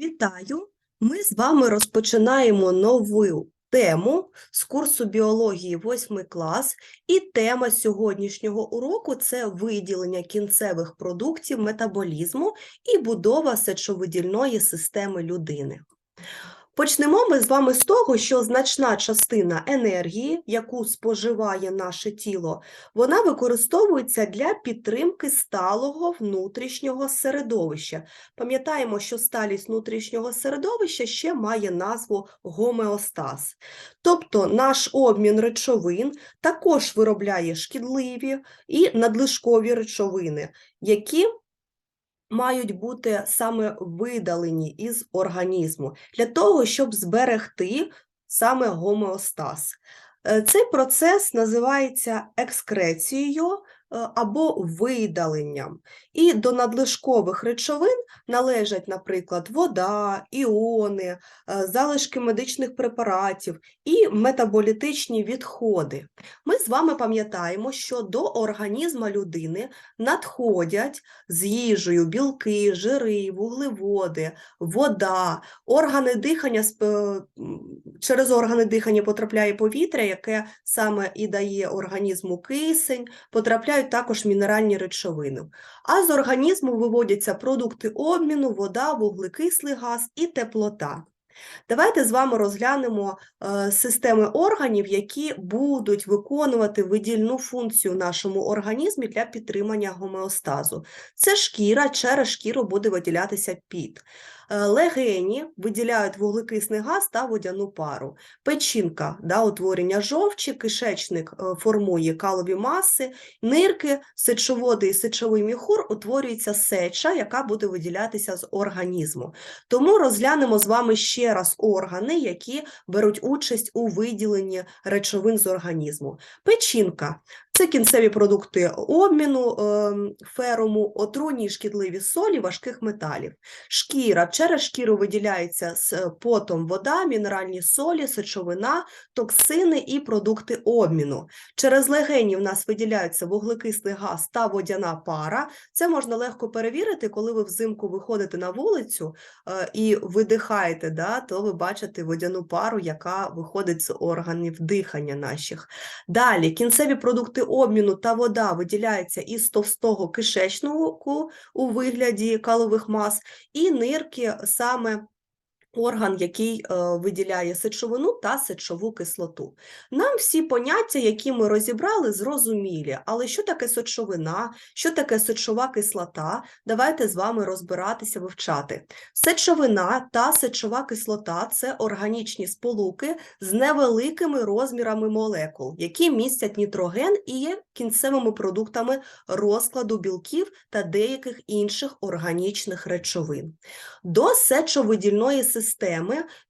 Вітаю! Ми з вами розпочинаємо нову тему з курсу біології 8 клас. І тема сьогоднішнього уроку це виділення кінцевих продуктів метаболізму і будова сечовидільної системи людини. Почнемо ми з вами з того, що значна частина енергії, яку споживає наше тіло, вона використовується для підтримки сталого внутрішнього середовища. Пам'ятаємо, що сталість внутрішнього середовища ще має назву гомеостаз. Тобто наш обмін речовин також виробляє шкідливі і надлишкові речовини, які мають бути саме видалені із організму для того, щоб зберегти саме гомеостаз. Е, Цей процес називається екскрецією е, або видаленням. І до надлишкових речовин належать, наприклад, вода, іони, е, залишки медичних препаратів і метаболітичні відходи. Ми з вами пам'ятаємо, що до організму людини надходять з їжею білки, жири, вуглеводи, вода, органи дихання через органи дихання потрапляє повітря, яке саме і дає організму кисень, потрапляють також мінеральні речовини. А з організму виводяться продукти обміну, вода, вуглекислий газ і теплота. Давайте з вами розглянемо е, системи органів, які будуть виконувати видільну функцію в нашому організмі для підтримання гомеостазу. Це шкіра, через шкіру буде виділятися піт. Е, Легені виділяють вуглекисний газ та водяну пару. Печінка да, утворення жовчі, кишечник е, формує калові маси, нирки, сечоводи і сечовий міхур утворюється сеча, яка буде виділятися з організму. Тому розглянемо з вами ще раз органи, які беруть участь у виділенні речовин з організму. Печінка це кінцеві продукти обміну ем, феруму, отруйні шкідливі солі важких металів. Шкіра через шкіру виділяється з е, потом вода, мінеральні солі, сечовина, токсини і продукти обміну. Через легені в нас виділяються вуглекислий газ та водяна пара. Це можна легко перевірити, коли ви взимку виходите на вулицю е, і видихаєте, да, то ви бачите водяну пару, яка виходить з органів дихання наших. Далі кінцеві продукти обміну та вода виділяється із товстого кишечного у вигляді калових мас, і нирки саме орган, який е, виділяє сечовину та сечову кислоту. Нам всі поняття, які ми розібрали, зрозумілі. Але що таке сечовина, що таке сечова кислота? Давайте з вами розбиратися, вивчати. Сечовина та сечова кислота це органічні сполуки з невеликими розмірами молекул, які містять нітроген і є кінцевими продуктами розкладу білків та деяких інших органічних речовин. До сечовидільної системи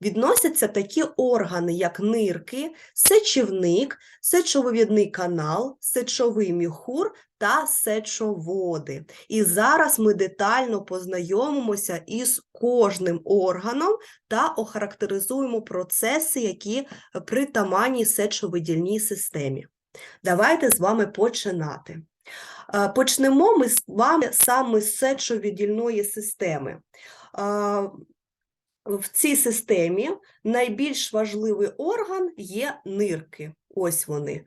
відносяться такі органи, як нирки, сечівник, сечовивідний канал, сечовий міхур та сечоводи. І зараз ми детально познайомимося із кожним органом та охарактеризуємо процеси, які притаманні сечовидільній системі. Давайте з вами починати. Е, Почнемо ми з вами саме з сечовидільної системи. В цій системі найбільш важливий орган є нирки. Ось вони.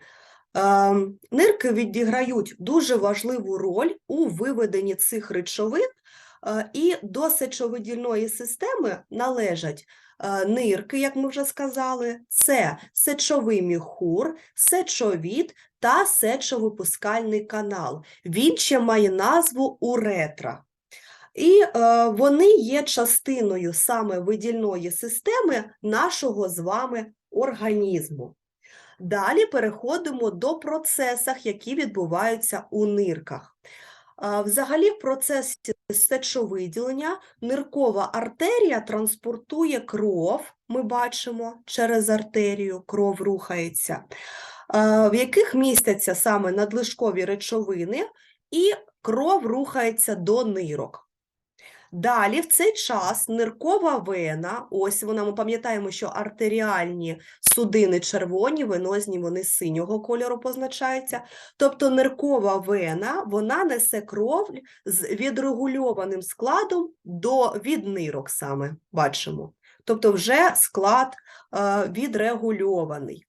Е, Нирки відіграють дуже важливу роль у виведенні цих речовин, е, і до сечовидільної системи належать е, нирки, як ми вже сказали, це сечовий міхур, сечовід та сечовипускальний канал. Він ще має назву уретра. І е, вони є частиною саме видільної системи нашого з вами організму. Далі переходимо до процесах, які відбуваються у нирках. Взагалі, в процесі сечовиділення ниркова артерія транспортує кров, ми бачимо, через артерію кров рухається, в яких містяться саме надлишкові речовини, і кров рухається до нирок. Далі в цей час ниркова вена, ось вона, ми пам'ятаємо, що артеріальні судини червоні, венозні вони синього кольору позначаються. Тобто ниркова вена, вона несе кров з відрегульованим складом до від нирок саме, бачимо. Тобто вже склад е, відрегульований.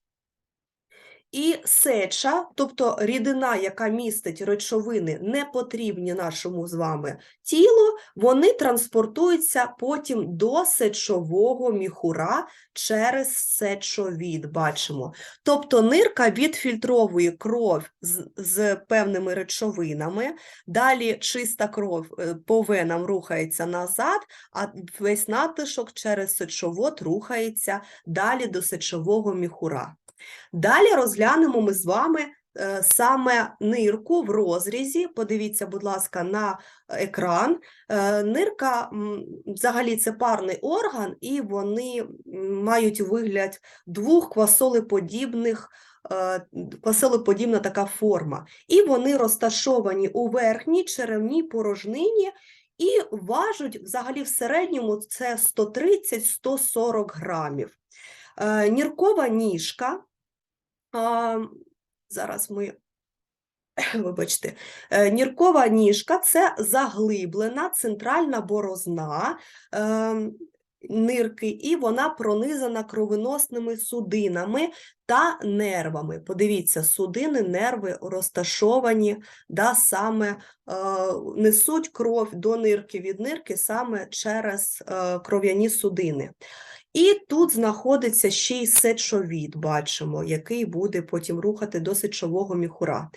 І сеча, тобто рідина, яка містить речовини, не потрібні нашому з вами тілу, вони транспортуються потім до сечового міхура через сечовід, бачимо. Тобто нирка відфільтровує кров з, з певними речовинами, далі чиста кров е, по венам рухається назад, а весь надлишок через сечовод рухається далі до сечового міхура. Далі розглянемо ми з вами е, саме нирку в розрізі. Подивіться, будь ласка, на екран. Е, Нирка взагалі це парний орган, і вони мають вигляд двох квасолеподібних. е, Квасолеподібна така форма, і вони розташовані у верхній черевній порожнині і важать взагалі в середньому це 130-140 грамів. Е, Ніркова ніжка. Зараз ми, вибачте, е, ніркова ніжка це заглиблена центральна борозна е, нирки, і вона пронизана кровоносними судинами та нервами. Подивіться, судини, нерви розташовані, да, саме е, несуть кров до нирки від нирки саме через е, кров'яні судини. І тут знаходиться ще й сечовід, бачимо, який буде потім рухати до сечового міхура.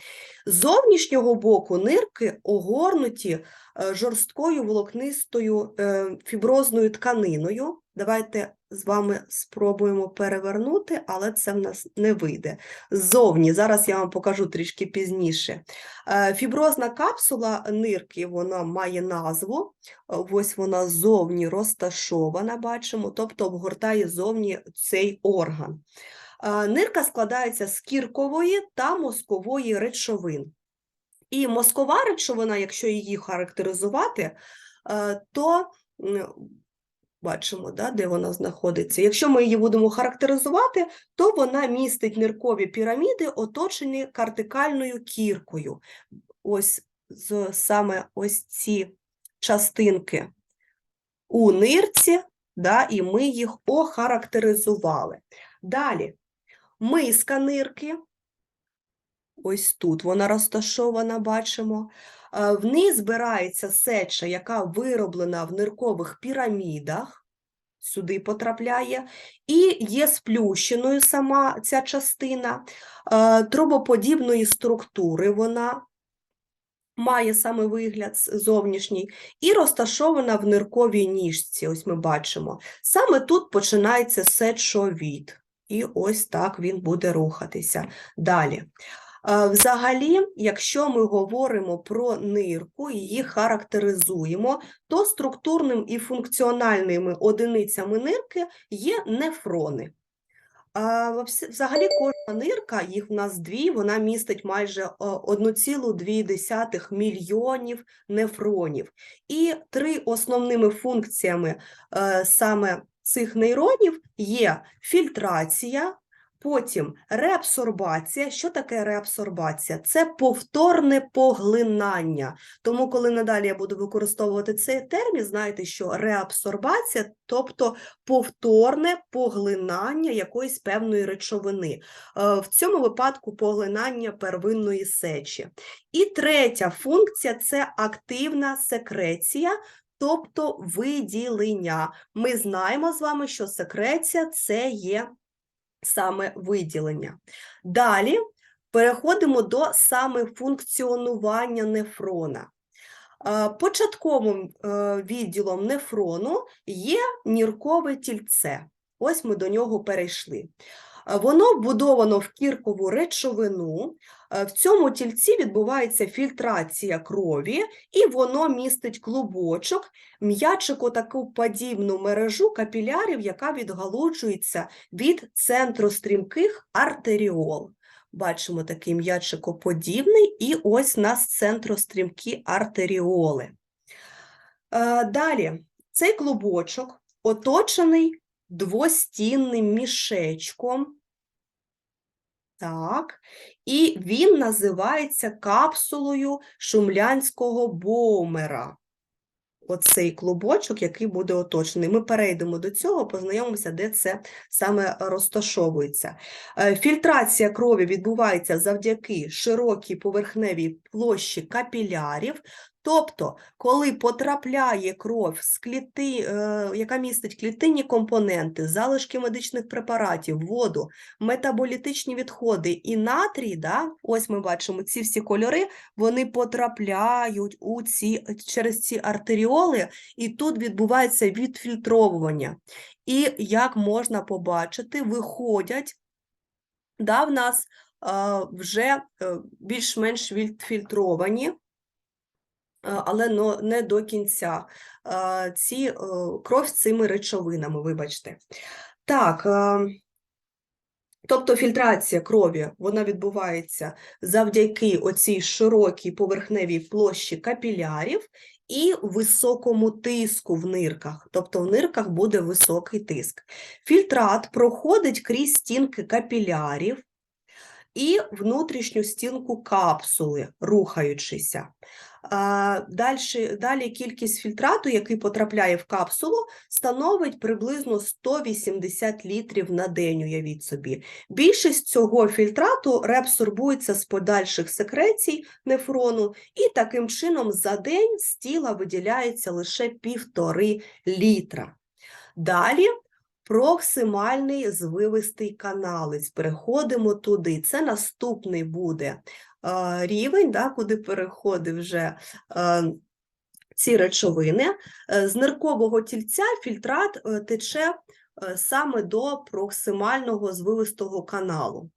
З зовнішнього боку нирки огорнуті е, жорсткою волокнистою е, фіброзною тканиною. Давайте з вами спробуємо перевернути, але це в нас не вийде. Ззовні, зараз я вам покажу трішки пізніше. Е, Фіброзна капсула нирки вона має назву, ось вона ззовні розташована, бачимо, тобто обгортає зовні цей орган. Е, Нирка складається з кіркової та мозкової речовин. І мозкова речовина, якщо її характеризувати, е, то бачимо, да, де вона знаходиться. Якщо ми її будемо характеризувати, то вона містить ниркові піраміди, оточені картикальною кіркою. Ось з, саме ось ці частинки у нирці, да, і ми їх охарактеризували. Далі, миска нирки. Ось тут вона розташована, бачимо. Е, В ній збирається сеча, яка вироблена в ниркових пірамідах, сюди потрапляє, і є сплющеною сама ця частина, е, трубоподібної структури вона має саме вигляд зовнішній, і розташована в нирковій ніжці, ось ми бачимо. Саме тут починається сечовід, і ось так він буде рухатися. Далі. Е, Взагалі, якщо ми говоримо про нирку, і її характеризуємо, то структурним і функціональними одиницями нирки є нефрони. Взагалі кожна нирка, їх в нас дві, вона містить майже е, 1,2 мільйонів нефронів. І три основними функціями е, саме цих нейронів є фільтрація, Потім реабсорбація. Що таке реабсорбація? Це повторне поглинання. Тому, коли надалі я буду використовувати цей термін, знайте, що реабсорбація, тобто повторне поглинання якоїсь певної речовини. Е, В цьому випадку поглинання первинної сечі. І третя функція це активна секреція. Тобто виділення. Ми знаємо з вами, що секреція це є саме виділення. Далі переходимо до саме функціонування нефрона. Е, Початковим е, відділом нефрону є ніркове тільце. Ось ми до нього перейшли. Е, Воно вбудовано в кіркову речовину. Е, В цьому тільці відбувається фільтрація крові, і воно містить клубочок, м'ячику таку подібну мережу капілярів, яка відгалуджується від центрострімких артеріол. Бачимо такий м'ячикоподібний, і ось у нас центрострімкі артеріоли. Е, Далі, цей клубочок оточений двостінним мішечком. Так, і він називається капсулою шумлянського боумера. Оцей клубочок, який буде оточений. Ми перейдемо до цього, познайомимося, де це саме розташовується. Е, Фільтрація крові відбувається завдяки широкій поверхневій площі капілярів. Тобто, коли потрапляє кров з кліти, е, яка містить клітинні компоненти, залишки медичних препаратів, воду, метаболітичні відходи і натрій, да, ось ми бачимо ці всі кольори, вони потрапляють у ці, через ці артеріоли, і тут відбувається відфільтровування. І як можна побачити, виходять да, в нас е, вже е, більш-менш відфільтровані, але не до кінця. Е, Ці е, кров з цими речовинами, вибачте. Так, е, тобто фільтрація крові вона відбувається завдяки оцій широкій поверхневій площі капілярів і високому тиску в нирках. Тобто в нирках буде високий тиск. Фільтрат проходить крізь стінки капілярів і внутрішню стінку капсули, рухаючися. Дальше, далі кількість фільтрату, який потрапляє в капсулу, становить приблизно 180 літрів на день, уявіть собі. Більшість цього фільтрату реабсорбується з подальших секрецій нефрону, і таким чином за день з тіла виділяється лише півтори літра. Далі проксимальний звивистий каналець. Переходимо туди. Це наступний буде рівень, да, куди переходить вже ці речовини. Е, З ниркового тільця фільтрат е, тече е, саме до проксимального звивистого каналу.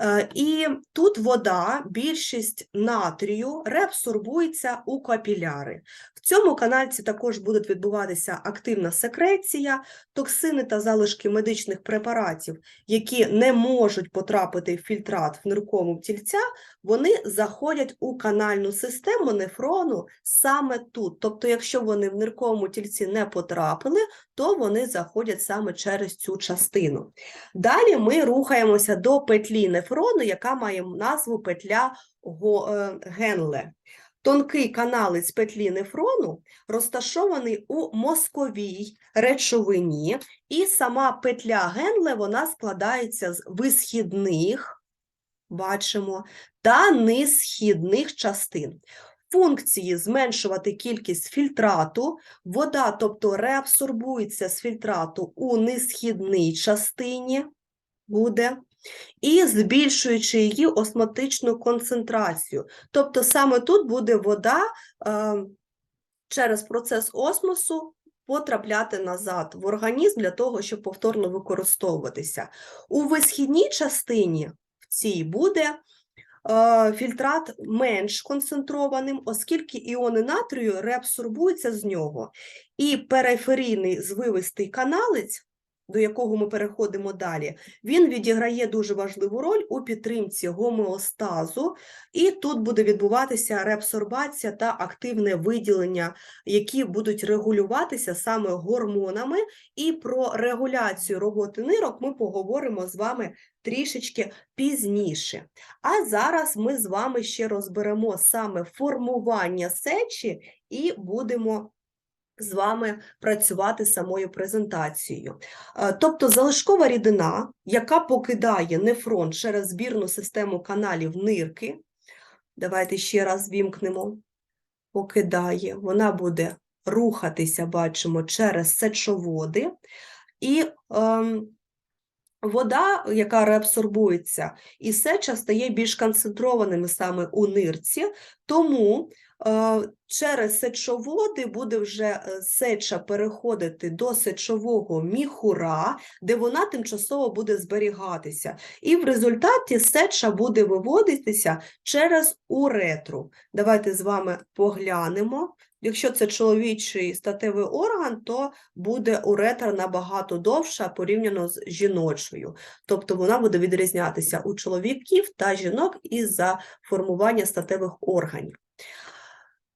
Е, І тут вода, більшість натрію реабсорбується у капіляри. В цьому канальці також буде відбуватися активна секреція, токсини та залишки медичних препаратів, які не можуть потрапити в фільтрат в нирковому тільця, вони заходять у канальну систему нефрону саме тут. Тобто, якщо вони в нирковому тільці не потрапили, то вони заходять саме через цю частину. Далі ми рухаємося до петлі нефрону, яка має назву петля е, Генле. Тонкий каналець петлі нефрону розташований у мозковій речовині, і сама петля Генле вона складається з висхідних, бачимо, та низхідних частин. Функції зменшувати кількість фільтрату, вода, тобто реабсорбується з фільтрату у низхідній частині, буде, і збільшуючи її осмотичну концентрацію. Тобто саме тут буде вода е, через процес осмосу потрапляти назад в організм для того, щоб повторно використовуватися. У висхідній частині в цій буде фільтрат менш концентрованим, оскільки іони натрію реабсорбуються з нього. І периферійний звивистий каналець, до якого ми переходимо далі, він відіграє дуже важливу роль у підтримці гомеостазу, і тут буде відбуватися реабсорбація та активне виділення, які будуть регулюватися саме гормонами. І про регуляцію роботи нирок ми поговоримо з вами трішечки пізніше. А зараз ми з вами ще розберемо саме формування сечі і будемо з вами працювати самою презентацією. Е, Тобто залишкова рідина, яка покидає нефрон через збірну систему каналів нирки, давайте ще раз вімкнемо, покидає, вона буде рухатися, бачимо, через сечоводи, і ем, вода, яка реабсорбується, і сеча стає більш концентрованими саме у нирці, тому через сечоводи буде вже е, сеча переходити до сечового міхура, де вона тимчасово буде зберігатися. І в результаті сеча буде виводитися через уретру. Давайте з вами поглянемо. Якщо це чоловічий статевий орган, то буде уретра набагато довша порівняно з жіночою. Тобто вона буде відрізнятися у чоловіків та жінок із-за формування статевих органів.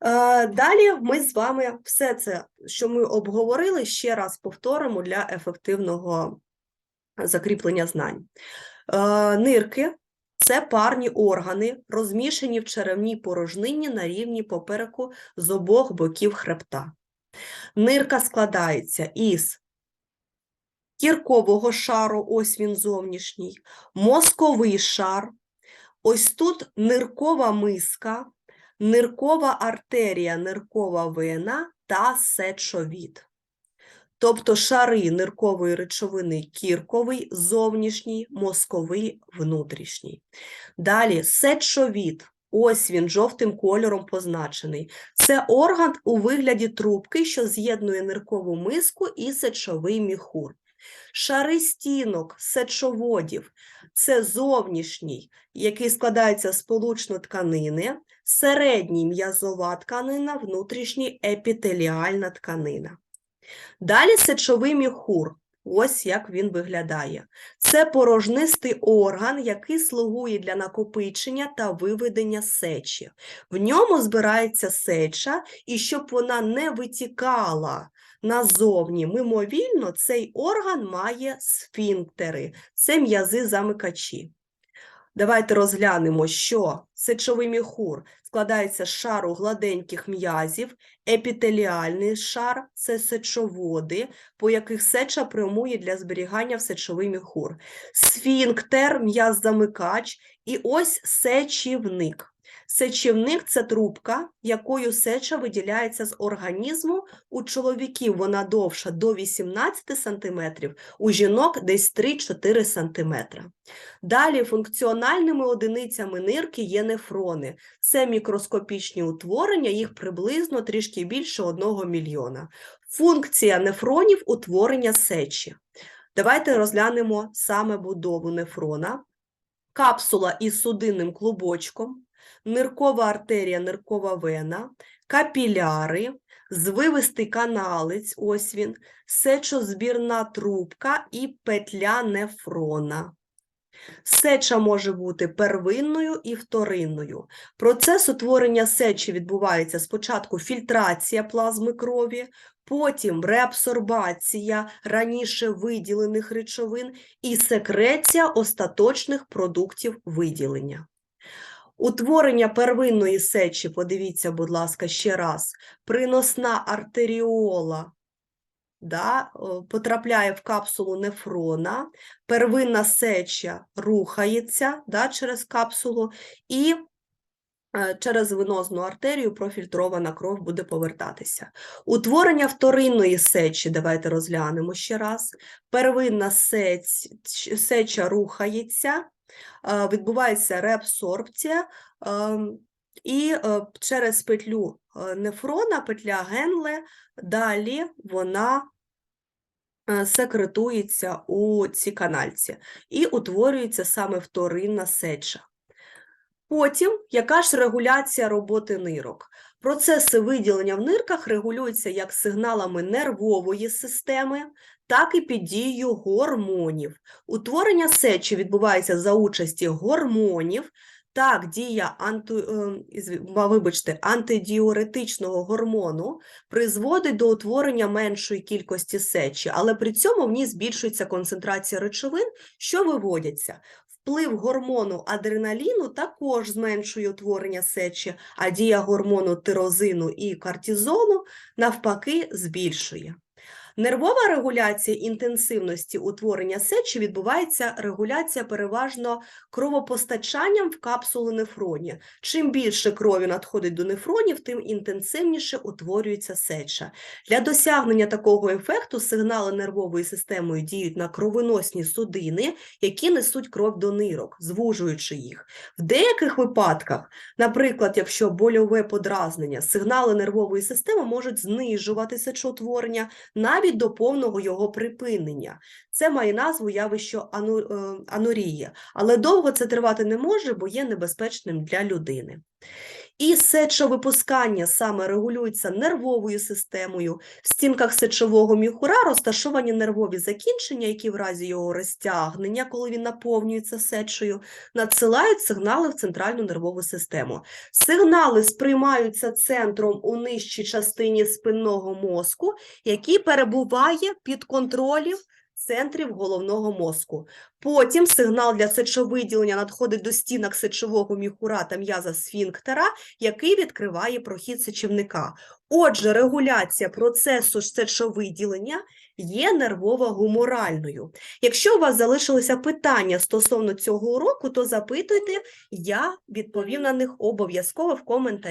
Е, Далі ми з вами все це, що ми обговорили, ще раз повторимо для ефективного закріплення знань. Е, Нирки це парні органи, розміщені в черевній порожнині на рівні попереку з обох боків хребта. Нирка складається із кіркового шару, ось він зовнішній, мозковий шар, ось тут ниркова миска, ниркова артерія, ниркова вена та сечовід. Тобто шари ниркової речовини кірковий, зовнішній, мозковий, внутрішній. Далі сечовід. Ось він жовтим кольором позначений. Це орган у вигляді трубки, що з'єднує ниркову миску і сечовий міхур. Шари стінок, сечоводів це зовнішній, який складається з получної тканини, середній м'язова тканина, внутрішній епітеліальна тканина. Далі сечовий міхур. Ось як він виглядає. Це порожнистий орган, який слугує для накопичення та виведення сечі. В ньому збирається сеча, і щоб вона не витікала назовні мимовільно, цей орган має сфінктери, це м'язи-замикачі. Давайте розглянемо, що сечовий міхур складається з шару гладеньких м'язів, епітеліальний шар це сечоводи, по яких сеча прямує для зберігання в сечовий міхур, сфінктер, м'яз-замикач і ось сечівник. Сечівник це трубка, якою сеча виділяється з організму. У чоловіків вона довша до 18 см, у жінок десь 3-4 см. Далі функціональними одиницями нирки є нефрони. Це мікроскопічні утворення, їх приблизно трішки більше 1 мільйона. Функція нефронів – утворення сечі. Давайте розглянемо саме будову нефрона. Капсула із судинним клубочком, ниркова артерія, ниркова вена, капіляри, звивистий каналець, ось він, сечозбірна трубка і петля нефрона. Сеча може бути первинною і вторинною. Процес утворення сечі відбувається спочатку фільтрація плазми крові, потім реабсорбація раніше виділених речовин і секреція остаточних продуктів виділення. Утворення первинної сечі, подивіться, будь ласка, ще раз, приносна артеріола да, потрапляє в капсулу нефрона, первинна сеча рухається да, через капсулу, і е, через венозну артерію профільтрована кров буде повертатися. Утворення вторинної сечі, давайте розглянемо ще раз. Первинна сеч, сеча рухається, відбувається реабсорбція, ем, і е, через петлю е, нефрона, петля Генле, далі вона е, секретується у цій канальці і утворюється саме вторинна сеча. Потім, яка ж регуляція роботи нирок? Процеси виділення в нирках регулюються як сигналами нервової системи, так і під дією гормонів. Утворення сечі відбувається за участі гормонів, так, дія анти, е, вибачте, антидіуретичного гормону призводить до утворення меншої кількості сечі, але при цьому в ній збільшується концентрація речовин, що виводяться. Вплив гормону адреналіну також зменшує утворення сечі, а дія гормону тирозину і кортизолу навпаки збільшує. Нервова регуляція інтенсивності утворення сечі відбувається регуляція переважно кровопостачанням в капсулу нефроні. Чим більше крові надходить до нефронів, тим інтенсивніше утворюється сеча. Для досягнення такого ефекту сигнали нервової системи діють на кровоносні судини, які несуть кров до нирок, звужуючи їх. В деяких випадках, наприклад, якщо больове подразнення, сигнали нервової системи можуть знижувати сечоутворення навіть до повного його припинення. Це має назву явище ану, е, але довго це тривати не може, бо є небезпечним для людини. І сечовипускання саме регулюється нервовою системою. В стінках сечового міхура розташовані нервові закінчення, які в разі його розтягнення, коли він наповнюється сечею, надсилають сигнали в центральну нервову систему. Сигнали сприймаються центром у нижчій частині спинного мозку, який перебуває під контролем центрів головного мозку. Потім сигнал для сечовиділення надходить до стінок сечового міхура та м'яза сфінктера, який відкриває прохід сечівника. Отже, регуляція процесу сечовиділення є нервово-гуморальною. Якщо у вас залишилися питання стосовно цього уроку, то запитуйте, я відповім на них обов'язково в коментарях.